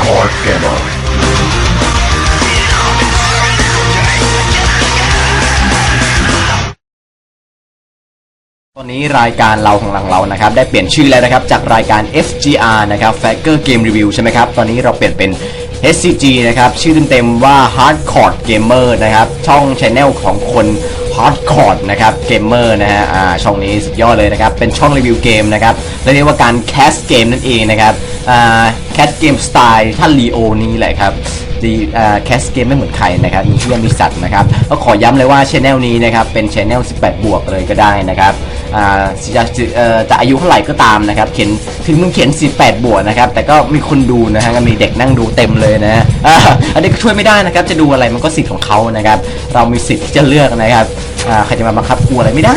Card Gamer ตอนนี้รายการเราของหลังเรานะครับได้เปลี่ยนชื่อแล้วนะครับจากรายการ FGR นะครับ Faker Game Review ใช่ไหมครับ ตอนนี้เราเปลี่ยนเป็น SCG นะครับ ชื่อเต็มๆว่า Hardcore Gamer นะครับ ช่อง Channel ของคน Hardcore นะครับ Gamer นะฮะอ่าช่องนี้สุดยอดเลยนะครับ เป็นช่องรีวิวเกมนะครับและเรียกว่าการแคสเกมนั่นเองนะครับอ่าแคสเกมสไตล์ท่านลีโอนี่แหละครับ ดีแคสเกมไม่เหมือนใครนะครับมีเที่ยมีสัตว์นะครับก็ขอย้ำเลยว่าช anel นี้นะครับเป็นช anel 18 บวกเลยก็ได้นะครับอาจะจะเอ่อจะอายุเท่าไหร่ก็ตามนะครับเขียนถึงมึงเขียน 18 บวกนะครับแต่ก็มีคนดูนะฮะก็มีเด็กนั่งดูเต็มเลยนะฮะอ่าอันนี้ก็ช่วยไม่ได้นะครับจะดูอะไรมันก็สิทธิ์ของเขานะครับเรามีสิทธิ์ที่จะเลือกนะครับอาใครจะมาบังคับกูอะไรไม่ได้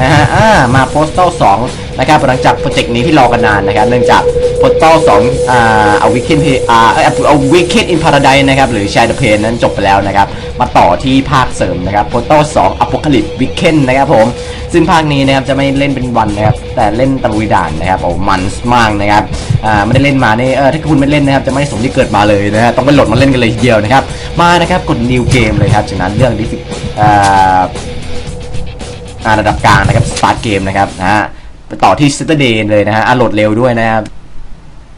นะฮะอ่ามาโปสเตล2นะครับหลังจากโปรเจกต์นี้ที่รอกันนานนะครับเนื่องจาก โปสเตล2อ่าเอาวิกเคนอ่าเอาวิกเคนอินพาราไดนะครับหรือชายเดเพนนั้นจบไปแล้วนะครับ มาต่อที่ภาคเสริมนะครับโปสเตล2อ p o c a l y p วิกเคนนะครับผม ซึ่งภาคนี้นะครับจะไม่เล่นเป็นวันนะครับ แต่เล่นตะลุยด่านนะครับโอ้มันมากนะครับอ่าไม่ได้เล่นมาเนี่ยเออถ้าคุณไม่เล่นนะครับจะไม่สมที่เกิดมาเลยนะฮะต้องไปโหลดมาเล่นกันเลยเดียวนะครับมานะครับกด new game เลยครับจากนั้นเรื่องดิฟิอ่าระดับกลางนะครับสตาร์ทเกมนะครับนะฮะไปต่อที่ Saturday เลยนะฮะอ่าโหลดเร็วด้วยนะครับ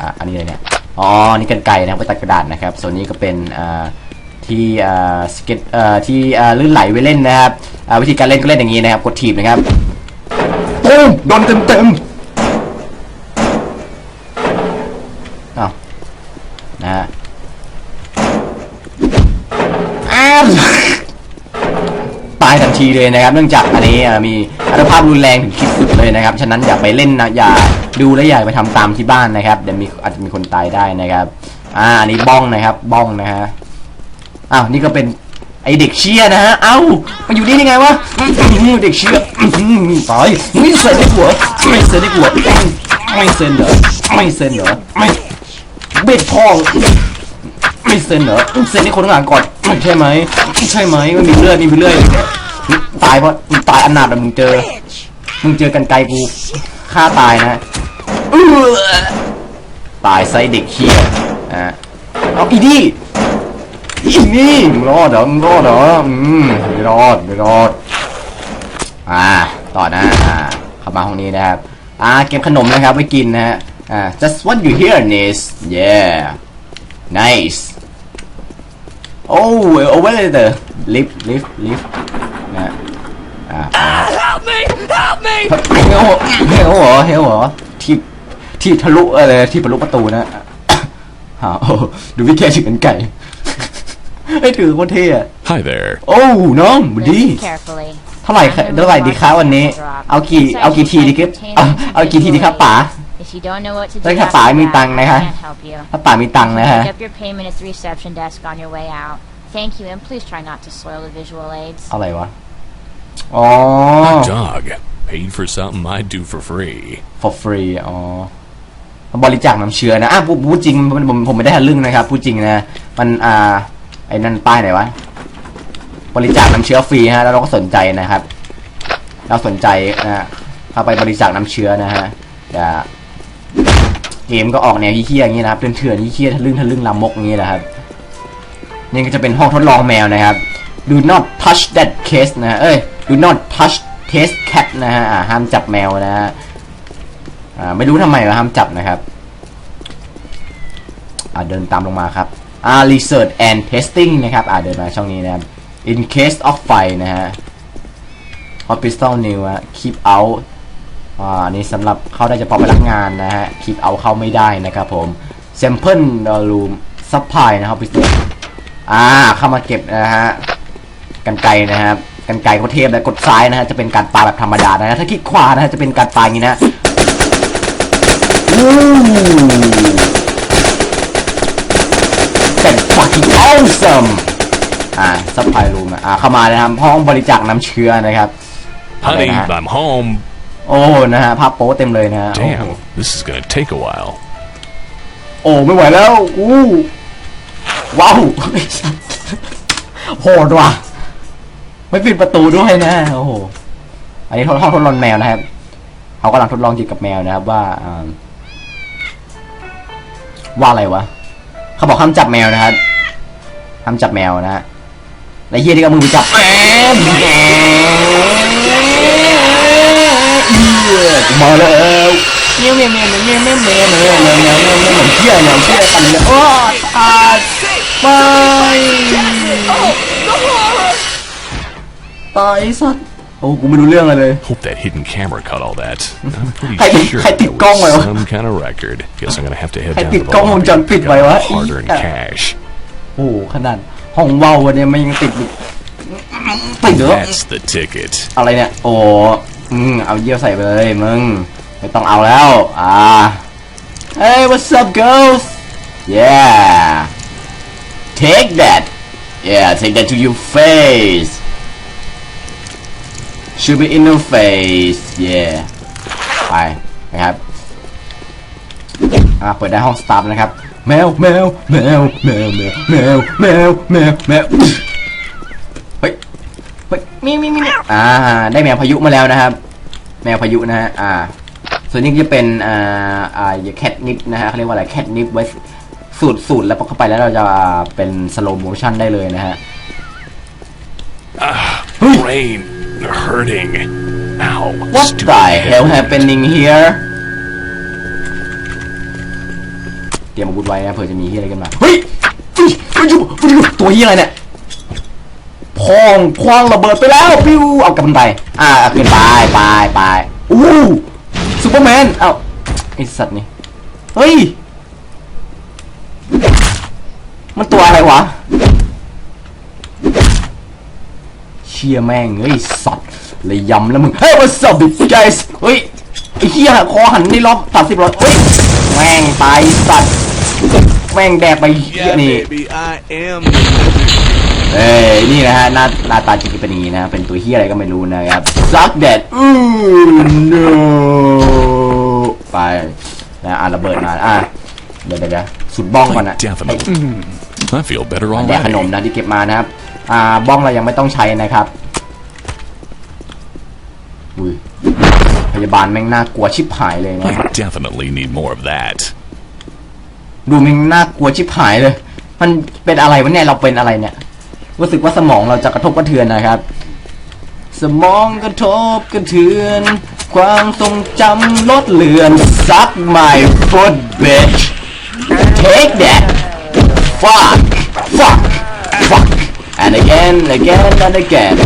อ่าอันนี้อะไรเนี่ยอ๋อนี่กันไกรนะครับไปตัดกระดาษนะครับ ส่วนนี้ก็เป็นอ่าที่อ่าสเก็ตเอ่อที่อ่าลื่นไหลไว้เล่นนะครับอ่าวิธีการเล่นก็เล่นอย่างนี้นะครับ กดทีบนะครับปุ้มโดนเต็มเต็มๆอ้าวนะฮะายทันทีเลยนะครับ เนื่องจากอันนี้มีอัตภาพรุนแรงถึงขีดสุดเลยนะครับ ฉะนั้นอย่าไปเล่นนะอย่าดูและอย่าไปทำตามที่บ้านนะครับเดี๋ยวมีอาจจะมีคนตายได้นะครับ อ่าอันนี้บ้องนะครับ บ้องนะฮะอ้าวนี่ก็เป็นไอเด็กเชียนะฮะ เอ้ามาอยู่นี่ได้ไงวะเด็กเชียตายไม่เซ็นได้หัวไม่เซ็นได้หัวไม่เซ็นเหรอไม่เซ็นเหรอไม่เบ็ดพ่อไม่เซ็นเหรอเซ็นให้คนข้างหลังก่อนใช่ไหมใช่ไหมมันมีเลือดมีเลือด ตายเพราะมึงตายอนาถอะมึงเจอ มึงเจอกันไกลกูฆ่าตายนะตายไซเด็กเคียอะเอาอีนี่อีนี่มึงรอดเหรอมึงรอดเหรออืมไม่รอดไม่รอด อ่า ต่อนะอ่าเข้ามาห้องนี้นะครับ อ่า เก็บขนมนะครับไว้กินนะฮะ อ่า just what you hear is yeah nice oh over there lift lift lift Help me! เฮลเฮลเหรอเฮลเหรอที่ที่ทะลุอะไรที่ทะลุประตูนะฮะโอ้ดูวิแค่ถึงกันไก่ไอ้ถือโคตรเท่อะ Hi there. โอ้น้องบุดี Listen carefully. เท่าไหร่คะเท่าไหร่ดีคะวันนี้ เอากี่เอากี่ทีดีครับเอาเอากี่ทีดีครับป๋า If you don't know what to do เฮ้ยถ้า after ป๋ามี that, ตังค์นะ I ฮะ can't help you. ถ้าป๋ามีตังค์นะฮะ Pick up your payment at the reception desk on your way out. Thank you, and please try not to soil the visual aids. อะไรวะ อ๋อ Dog. Paid for something I do for free. for free อ๋อบริจาคน้ำเชื้อนะอะพูดพูดจริงผมผมผมไม่ได้ทะลึ่งนะครับพูดจริงนะมันอ่าไอ้นั่นป้ายไหนวะบริจาคน้ำเชื้อฟรีฮะแล้วเราก็สนใจนะครับ เราสนใจนะเข้าไปบริจาคน้ำเชื้อนะฮะอย่าเกมก็ออกแนวเฮี้ยๆอย่างนี้นะครับเถื่อนๆเฮี้ยๆทะลึ่งทะลึ่งลามกอย่างนี้นะครับนี่ก็จะเป็นห้องทดลองแมวนะครับ do not touch that case นะฮะเอ้ย do not touch test cat นะฮะห้ามจับแมวนะฮะไม่รู้ทำไมว่าห้ามจับนะครับอาเดินตามลงมาครับอ่า research and testing นะครับอ่าเดินมาช่องนี้นะครับ in case of fire นะฮะ hospital new อะ keep out อ่านี่สำหรับเข้าได้เฉพาะพนักงานนะฮะ keep out เข้าไม่ได้นะครับผม sample room supply นะครับ hospital อ่าเข้ามาเก็บนะฮะ กันไกรนะครับกันไกรเขาเทพแล้วกดซ้ายนะฮะจะเป็นการปาแบบธรรมดานะฮะถ้าคลิกขวานะฮะจะเป็นการปาอย่างนี้นะอู้มอ่าซัพพลายรูมอ่าเข้ามานะครับห้องบริจาคน้ำเชื้อนะครับ Honey, Okay. I'm home. โอ้นะฮะภาพโป๊เต็มเลยนะฮะโอ้โห Damn, this is gonna take a while. โอ้ไม่ไหวแล้วอู้ว้าวโหดว่ะ ไม่ปิดประตูด้วยนะโอ้โหอันนี้ทดลองทดลองแมวนะครับเขากำลังทดลองจิตกับแมวนะครับ ว่าว่าอะไรวะเขาบอกห้ามจับแมวนะครับห้ามจับแมวนะฮะแล้เฮียที่เอามือไปจับแมวแมวมาแล้วเมียวเมียวเมียวเมียวเมียวเมียวเมียวเมียวเมียวเมียวเมียวเหมือนเชี่ยเนี่ยเชี่ยกันเลยโอ้ตายไป ตายไอ้สัตว์โอ้กูไม่รู้เรื่องอะไรเลย Hope that hidden camera caught all that. I'm pretty Hay ti- sure hay that ti gong was rồi. some kind of record. Guess I'm gonna have to head Hay down ti to the gong laundry vòng tròn and pịt pick vậy up quá. my hard-earned Ý, à. cash. โอ้โหขนาดห้องเว้าวันนี้มันยังติดอยู่ติดเยอะ That's the ticket. อะไรเนี่ย โอ้อืมเอาเยี่ยวใส่ไปเลยมึง ไม่ต้องเอาแล้ว อ่า Hey what's up girls Yeah Take that Yeah take that to your face Should be in your face Yeah ไปนะครับอ่าเปิดได้ห้องสตาฟนะครับแมวแมวแมวแมวแมวแมวแมวแมวแมวเฮ้ยเฮ้ยมีมีมีมีอ่าได้แมวพายุมาแล้วนะครับ แมวพายุนะฮะอ่า ส่วนนี้ก็จะเป็นอ่าอ่าแคทนิปนะฮะเขาเรียกว่าอะไรแคทนิปไว้สูตรสูตรแล้วพอเข้าไปแล้วเราจะเป็นสโลโมชั่นได้เลยนะฮะ Brain hurting. Ow. What stupid the head hell wound. happening here เตรียมอาวุธไว้นะเผื่อจะมีที่อะไรกันมา เฮ้ยเฮ้ยเฮ้ยเฮ้ยตัวเฮียอะไรเนี่ยพองพองระเบิดไปแล้วปิ้วเอากลับมันไป อ่าเอาขึ้นไปไปไปอู้ซูเปอร์แมน เอ้าไอสัตว์นี่ เฮ้ย มันตัวอะไรวะ เชียแม่งเฮ้ยสัตว์เลยยำแล้วมึง เฮ้ย what's up big guys เฮ้ยไอ้เฮียคอหันนี่ล็อกสามสิบร้อยเฮ้ย แม่งตายสัตว์ แม่งแดกไปเฮียนี่ I am เอ้ยนี่นะฮะหน้าหน้าตาจริงๆเป็นอย่างนี้นะเป็นตัวเฮียอะไรก็ไม่รู้นะครับ suck that อู้ no ไปนะอะระเบิดมาอะเดี๋ยวเดี๋ยวเดี๋ยวสุดบ้องก่อน I นะ definitely. I feel better แดกขนม already. นะที่เก็บมานะครับ อ่าบ้องเรายังไม่ต้องใช้นะครับอุ้ยพยาบาลแม่งน่ากลัวชิบหายเลยนะ I definitely need more of that. ดูแม่งน่ากลัวชิบหายเลย มันเป็นอะไรวะเนี่ยเราเป็นอะไรเนี่ยรู้สึกว่าสมองเราจะกระทบกระเทือนนะครับ สมองกระทบกระเทือน ความทรงจำลดเลือน suck my foot bitch take that fuck fuck fuck and again and again and again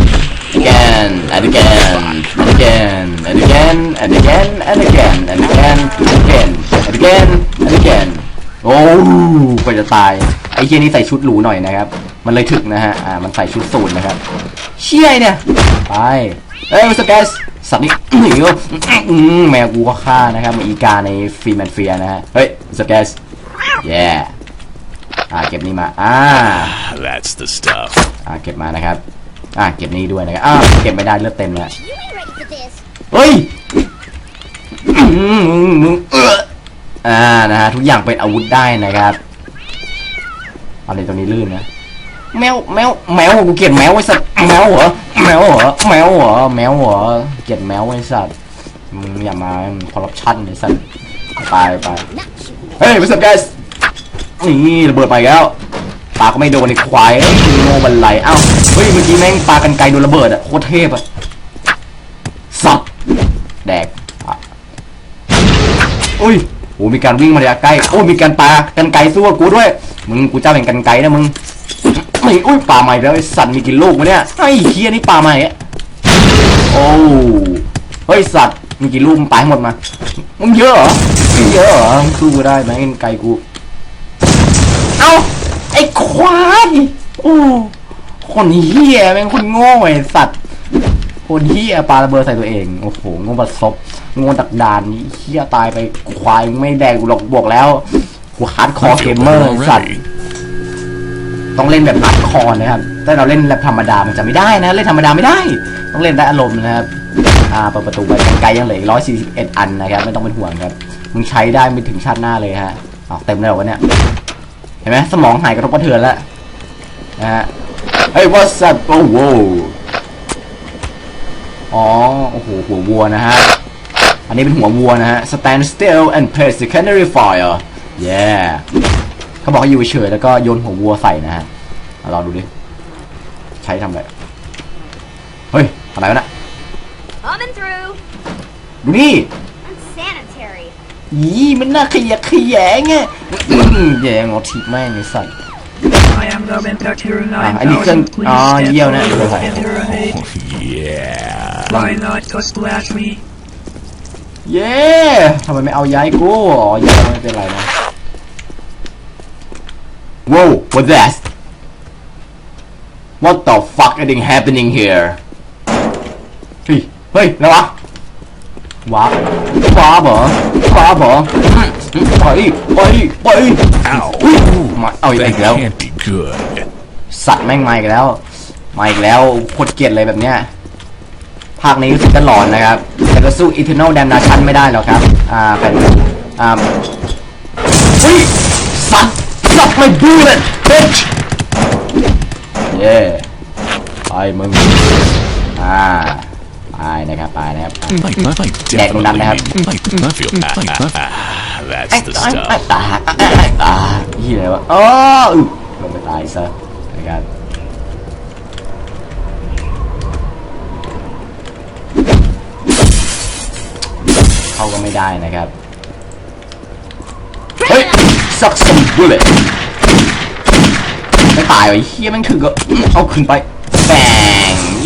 again and again and again and again and again and again and again and again and again and again โอ้กว่าจะตาย ไอ้เฮียนี่ใส่ชุดหรูหน่อยนะครับ มันเลยถึกนะฮะ อ่า มันใส่ชุดสูทนะครับ เชี่ยเนี่ย ไป เอ้ยสแกสสัตว์นี่หนีวะอืมแมวกูก็ฆ่านะครับมือนอีกาในฟีแมนเฟียนะฮะ เฮ้ยสแกส yeah อ่าเก็บนี้มาอ่า That's the stuff. อ่าเก็บมานะครับ อ่าเก็บนี้ด้วยนะครับอ้าวเก็บไม่ได้เลือดเต็มแล้ว You ain't ready for this. เฮ้ยอืมมึงเอออ่านะฮะทุกอย่างเป็นอาวุธได้นะครับอะไรตรงนี้ลื่นนะแมวแมวแมวกูเกลียดแมวไอ้สัตว์แมวเหรอแมวเหรอแมวเหรอแมวเหรอเกลียดแมวไอ้สัตว์มึงอย่ามาคอร์รัปชันไอ้สัตว์ไปไปเฮ้ย what's up guys นี่ระเบิดไปแล้วปาก็ไม่โดนไอ้ควายเอ้ยโง่บันไลอ้าวเฮ้ยเมื่อกี้แม่งปากันไกลโดนระเบิดอะโคตรเทพอะสับแดกอะอุ้ยโอ้มีการวิ่งมาระยะใกล้โอ้มีการปากันไกลสู้กับกูด้วยมึงกูเจ้าแห่งกันไกลนะมึงไม่อุ้ยปาใหม่แล้วไอ้สัตว์มีกี่ลูกวะเนี่ยไอ้เคียนี่ปาใหม่อะโอ้เฮ้ยสัตว์มีกี่ลูกมึงปาให้หมดมามึงเยอะเหรอมึงเยอะเหรอมึงสู้กูได้ไหมกันไกลกู เอาไอ้ควายโอ้คนเฮียแม่งคนโง่ไอ้สัตว์คนเฮียปาระเบิดใส่ตัวเอง โอ้โหโง่บัดซบโง่ดักดานนี่เฮียตายไปควายไม่แดงกูหรอกบอกแล้วกูฮาร์ดคอร์เกมเมอร์สัตว์ต้องเล่นแบบนัดคอนะครับถ้าเราเล่นแบบธรรมดามันจะไม่ได้นะ เล่นธรรมดาไม่ได้ ต้องเล่นได้อารมณ์นะครับอ่าเปิดประตูไปไกลยังเหลืออีก141อันนะครับ ไม่ต้องเป็นห่วงครับ มึงใช้ได้ไม่ถึงชาติหน้าเลยฮะอ้าวเต็มแล้วเหรอวะเนี่ย ห็นไหมสมองหายกระทบกระเทือนแล้วนะฮะเฮ้ย what's up โอ้โหอ๋อโอ้โหหัววัวนะฮะ อันนี้เป็นหัววัวนะฮะ stand still and press the canary fire yeah เขาบอกให้อยู่เฉยๆแล้วก็โยนหัววัวใส่นะฮะเอาลองดูดิ ใช้ทำอะไร เฮ้ยอะไรวะน่ะ Coming through. ดูนี่ Unsanitary. ยี่มันน่าขยะแขยงไงแย่งออกทีแม่งไอ้สัตว์อันนี้เครื่องอ๋อเยี่ยวนะ away เย่ย้ทำไมไม่เอาย้ายกูอ๋อย้ายไม่เป็นไรนะ Whoa what's that What the fuck is happening here เฮ้ยเฮ้ยอะไรวะว้าว้าบเว้าบเหรอไปไปไป Ow. มาเอาอีก That แล้ว can't be good. สัตว์แม่งมาอีกแล้ว มาอีกแล้วโคตรเกลียดเลยแบบเนี้ย ภาคนี้รู้สึกจะหลอนนะครับ แต่ก็สู้ Eternal Damnation ไม่ได้หรอกครับ อ่าเป็นอ่าเฮ้ยสัตว์สัตว์ไม่ดูเลย bitch เย้ไปมึงอ่า ไปนะครับไปนะครับ I, I, I Yeah, go down definitely there. need- I, I feel ah, ah, ah, that's ไอ้ the ไอ้ stuff. ไอ้ตาไอ้ไอ้ตาเฮียอะไรวะอ๋ออึลงไปตายซะนะครับเข้าก็ไม่ได้นะครับ เฮ้ย suck some bullet ไม่ตายวะไอ้เฮียแมันถึงก็อื้อเอาขึ้นไปแบง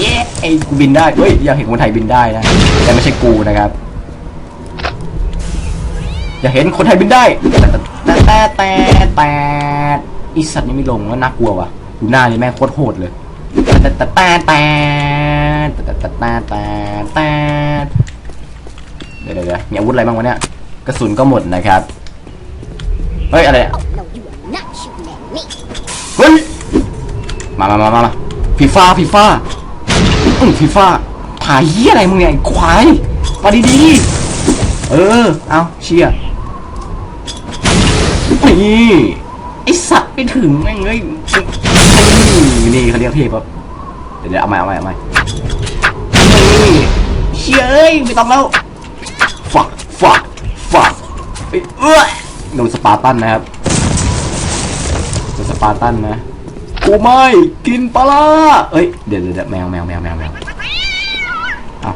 เย้ไอ้กูบินได้เฮ้ยอยากเห็นคนไทยบินได้นะ แต่ไม่ใช่กูนะครับ อยากเห็นคนไทยบินได้ แต่แต่แต่แต่อีสัตว์นี่ไม่ลงว่าน่ากลัวว่ะดูหน้านี่แม่งโคตรโหดเลยแต่แต่แต่แต่แต่แต่แต่แต่แต่เดี๋ยวเดี๋ยวเดี๋ยวมีอาวุธอะไรบ้างวะเนี่ยกระสุนก็หมดนะครับ เฮ้ยอะไรเฮ้ยมามามามามาฟีฟ้าฟีฟ้า อืมฟีฟ้าถ่ายเหี้ยอะไรมึงเนี่ยไอ้ควายมาดีๆเออ เอาเชียนี่ไอสัตว์ไปถึงแม่งเอ้ยนี่เขาเรียกเทพครับเดี๋ยวเดี๋ยวเอาใหม่เอาใหม่เอาใหม่นี่เชียเอ้ยไม่ต้องแล้วฝักฝักฝักเอ้ยโดนสปาร์ตันนะครับโดนสปาร์ตันนะ กูไม่กินปลาร้าเอ้ยเดี๋ยวเดี๋ยวเดี๋ยวแมวแมวแมวแมวแมวเอา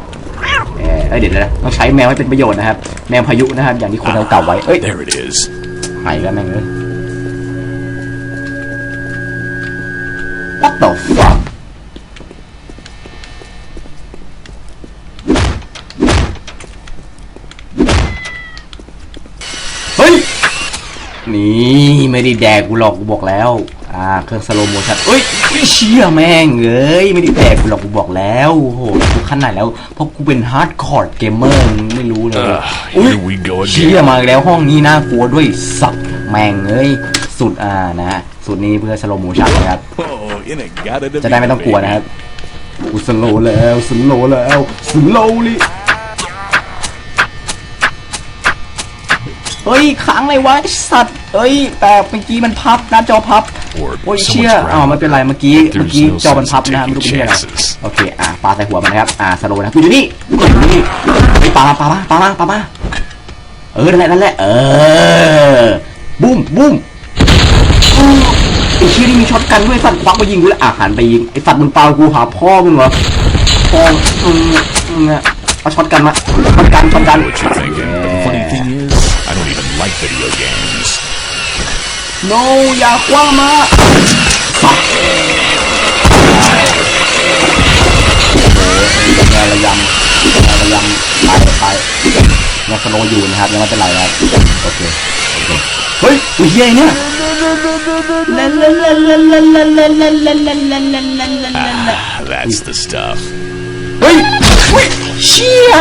เอ้ยเอ้ยเดี๋ยวเดี๋ยวต้องใช้แมวให้เป็นประโยชน์นะครับ แมวพายุนะครับ อย่างที่คนเราเก่าไว้เอ้ย There it is. หายแล้วแม่งเลย What the fuck เฮ้ย นี่ ไม่ได้แดกกูหรอกกูบอกแล้ว อ่าเครื่องสโลโมชั่นเอ้ยเฮ้ยเชี่ยแม่งเอ้ยไม่ได้แดกกูหรอกกูบอกแล้วโอ้โหกูขั้นไหนแล้วเพราะกูเป็นฮาร์ดคอร์ดเกมเมอร์ไม่รู้เลย Ugh, อุ๊ย here we go เชี่ย again. มาอีกแล้วห้องนี้น่ากลัวด้วยสัตว์แม่งเอ้ยสุดอ่านะฮะสุดนี้เพื่อสโลโมชั่นนะครับ Oh, in a gotta จะได้ไม่ต้องกลัวนะครับกูสโลแล้วสโลแล้วสโลลี่เฮ้ยค้างเลยวะไอ้สัตว์เฮ้ยแต่เมื่อกี้มันพับหน้าจอพับ Or โอ้ย someone's เชี่ย ground. อ๋อไม่เป็นไรเมื่อกี้ There's เมื่อกี้ no จอมันพับ sense นะฮะไม่รู้เป็น taking ที่อะไร chances. โอเคอะปาใส่หัวมันนะครับอ่าสโลนะกูอยู่นี่กูอยู่นี่ไปปามาปามาปามาปามาเออนั่นแหละนั่นแหละเออบุ้มบุ้มอู้ไอ้เชี่ยนี่มีช็อตกันด้วยสัตว์ควักมายิงกูแล้วอะหันไปยิงไอ้สัตว์มึงเปล่ากูหาพ่อมึงเหรอพ่อมึงมึงอะเอาช็อตกันมาช็อตกันช็อตกัน no อย่าคว้างมาสัตว์แงระยำแงระยำไปไปยังสโลว์อยู่นะครับยังไม่เป็นไรนะครับโอเคโอเคเฮ้ยอุ้ยเหี้ยเนี่ย Ah, that's the stuff. เฮ้ยเฮ้ยเชี่ย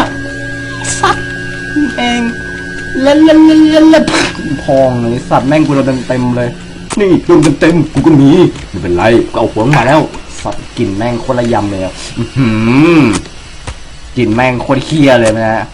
สัตว์แม่ง เล่นเล่นเล่นเล่นเล่นพองเลยสัตว์แม่งกูเราเต็มเต็มเลย นี่โดนเต็มกูก็มีไม่เป็นไรก็เอาหัวมาแล้ว สัตว์กินแม่งโคตรระยำเลยอะอื้อหือกลิ่นแม่งโคตรเคี้ยเลยนะ